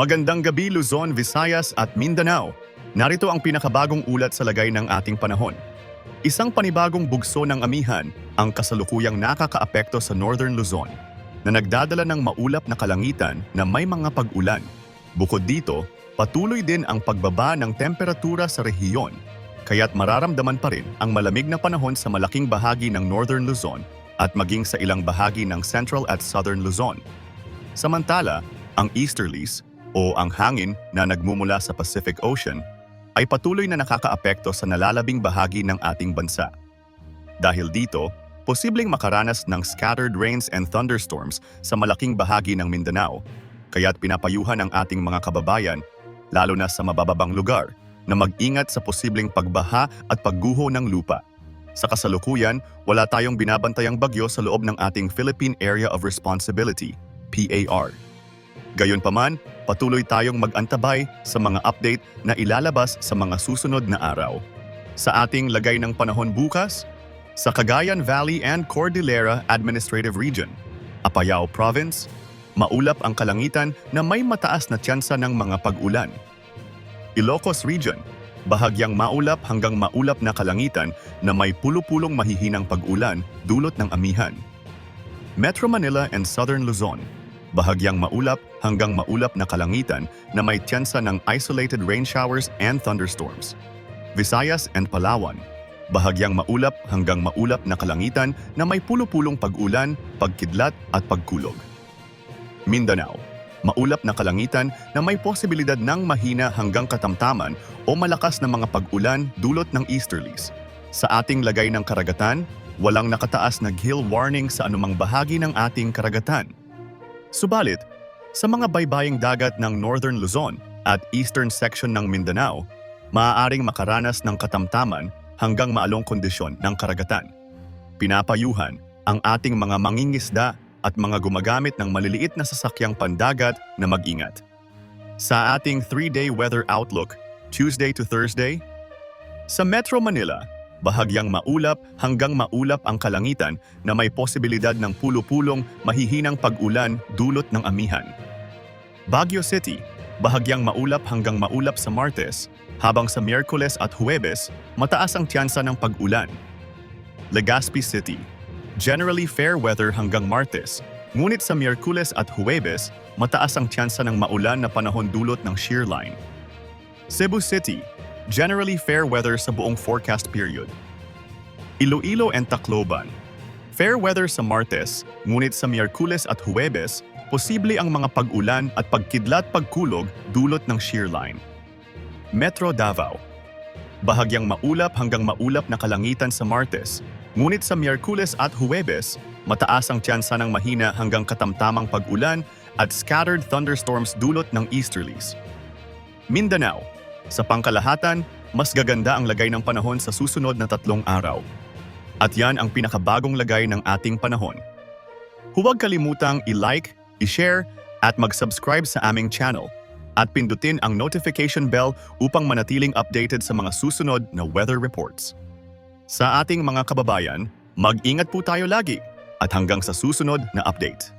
Magandang gabi Luzon, Visayas at Mindanao. Narito ang pinakabagong ulat sa lagay ng ating panahon. Isang panibagong bugso ng amihan ang kasalukuyang nakakaapekto sa Northern Luzon na nagdadala ng maulap na kalangitan na may mga pag-ulan. Bukod dito, patuloy din ang pagbaba ng temperatura sa rehiyon kaya't mararamdaman pa rin ang malamig na panahon sa malaking bahagi ng Northern Luzon at maging sa ilang bahagi ng Central at Southern Luzon. Samantala, ang easterlies o ang hangin na nagmumula sa Pacific Ocean ay patuloy na nakakaapekto sa nalalabing bahagi ng ating bansa. Dahil dito, posibleng makaranas ng scattered rains and thunderstorms sa malaking bahagi ng Mindanao, kaya't pinapayuhan ang ating mga kababayan, lalo na sa mabababang lugar, na mag-ingat sa posibleng pagbaha at pagguho ng lupa. Sa kasalukuyan, wala tayong binabantayang bagyo sa loob ng ating Philippine Area of Responsibility, PAR. Gayunpaman, patuloy tayong mag-antabay sa mga update na ilalabas sa mga susunod na araw. Sa ating lagay ng panahon bukas, sa Cagayan Valley and Cordillera Administrative Region, Apayao Province, maulap ang kalangitan na may mataas na tsansa ng mga pag-ulan. Ilocos Region, bahagyang maulap hanggang maulap na kalangitan na may pulo-pulong mahihinang pag-ulan dulot ng amihan. Metro Manila and Southern Luzon, bahagyang maulap hanggang maulap na kalangitan na may tyansa ng isolated rain showers and thunderstorms. Visayas and Palawan, bahagyang maulap hanggang maulap na kalangitan na may pulo-pulong pag-ulan, pagkidlat at pagkulog. Mindanao, maulap na kalangitan na may posibilidad ng mahina hanggang katamtaman o malakas na mga pag-ulan dulot ng easterlies. Sa ating lagay ng karagatan, walang nakataas na gill warning sa anumang bahagi ng ating karagatan. Subalit, sa mga baybaying dagat ng Northern Luzon at eastern section ng Mindanao, maaaring makaranas ng katamtaman hanggang maalong kondisyon ng karagatan. Pinapayuhan ang ating mga mangingisda at mga gumagamit ng maliliit na sasakyang pandagat na mag-ingat. Sa ating 3-day weather outlook, Tuesday to Thursday, sa Metro Manila, bahagyang maulap hanggang maulap ang kalangitan na may posibilidad ng pulo-pulong mahihinang pag-ulan dulot ng amihan. Baguio City, bahagyang maulap hanggang maulap sa Martes, habang sa Miyerkules at Huwebes, mataas ang tiyansa ng pag-ulan. Legazpi City, generally fair weather hanggang Martes, ngunit sa Miyerkules at Huwebes, mataas ang tiyansa ng maulan na panahon dulot ng shear line. Cebu City, generally fair weather sa buong forecast period. Iloilo and Tacloban, fair weather sa Martes, ngunit sa Miyerkules at Huwebes, posible ang mga pag-ulan at pagkidlat pagkulog dulot ng shear line. Metro Davao, bahagyang maulap hanggang maulap na kalangitan sa Martes, ngunit sa Miyerkules at Huwebes, mataas ang tiyansa ng mahina hanggang katamtamang pag-ulan at scattered thunderstorms dulot ng easterlies. Mindanao, sa pangkalahatan, mas gaganda ang lagay ng panahon sa susunod na tatlong araw. At yan ang pinakabagong lagay ng ating panahon. Huwag kalimutang i-like, i-share, at mag-subscribe sa aming channel at pindutin ang notification bell upang manatiling updated sa mga susunod na weather reports. Sa ating mga kababayan, mag-ingat po tayo lagi at hanggang sa susunod na update.